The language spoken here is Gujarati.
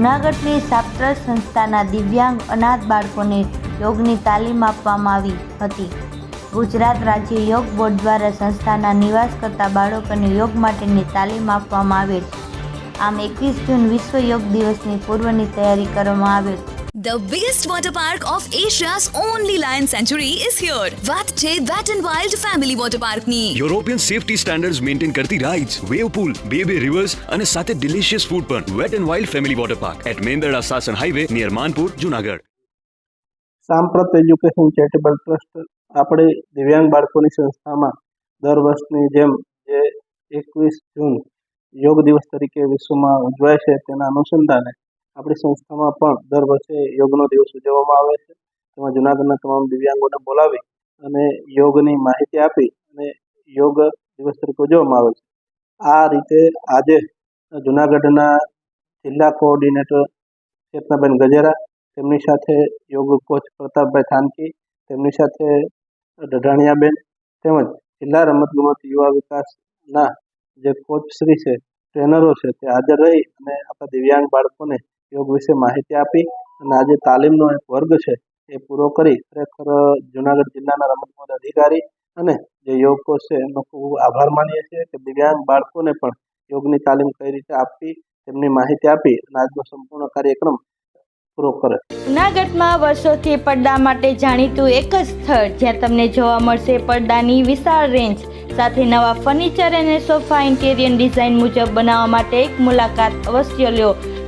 જૂનાગઢની સાપ્ત્ર સંસ્થાના દિવ્યાંગ અનાથ બાળકોને યોગની તાલીમ આપવામાં આવી હતી. ગુજરાત રાજ્ય યોગ બોર્ડ દ્વારા સંસ્થાના નિવાસ કરતા બાળકોને યોગ માટેની તાલીમ આપવામાં આવેલ. આમ એકવીસ જૂન વિશ્વ યોગ દિવસની પૂર્વની તૈયારી કરવામાં આવેલ. The biggest water park of Asia's only lion sanctuary is here. વાત છે Wet n Wild Family Water Park ની યુરોપિયન સેફટી સ્ટાન્ડર્ડ્સ મેન્ટેન કરતી રાઇડ્સ વેવ પૂલ બે બે રિવર્સ અને સાથે ડિલિશિયસ ફૂડ પણ wet and wild family water park at Mendarda Sasan highway near Manpur Junagadh Samprat education charitable trust આપણે દિવ્યાંગ બાળકોની સંસ્થામાં દર વર્ષની જેમ જે એકવીસ જૂન યોગ દિવસ તરીકે વિશ્વમાં ઉજવાય છે તેના અનુસંધાને આપણી સંસ્થામાં પણ દર વર્ષે યોગનો દિવસ ઉજવવામાં આવે છે. તેમાં જૂનાગઢના તમામ દિવ્યાંગોને બોલાવી અને યોગની માહિતી આપી અને યોગ દિવસ તરીકે ઉજવવામાં આવે છે. આ રીતે આજે જૂનાગઢના જિલ્લા કોઓર્ડિનેટર ચેતનાબેન ગજેરા, તેમની સાથે યોગ કોચ પ્રતાપભાઈ થાનકી, તેમની સાથે ઢઢાણિયાબેન તેમજ જિલ્લા રમતગમત યુવા વિકાસના જે કોચ શ્રી છે, ટ્રેનરો છે તે હાજર રહી અને આપણા દિવ્યાંગ બાળકોને યોગ વિશે માહિતી આપી અને આજે તાલીમનો એક વર્ગ છે એ પૂરો કરી ખરેખર જુનાગઢ જિલ્લાના રમતગમત અધિકારી અને જે યોગ કોચ છે એમનો ખૂબ આભાર માનીએ છીએ કે દિવ્યાંગ બાળકોને પણ યોગની તાલીમ કઈ રીતે આપવી તેમની માહિતી આપી અને આજનો સંપૂર્ણ કાર્યક્રમ પૂરો કરે. જુનાગઢમાં વર્ષોથી પડદા માટે જાણીતું એક જ સ્થળ જ્યાં તમને જોવા મળશે પડદાની વિશાળ રેન્જ સાથે નવા ફર્નિચર અને સોફા ઇન્ટેરિયર ડિઝાઇન મુજબ બનાવવા માટે એક મુલાકાત અવશ્ય લ્યો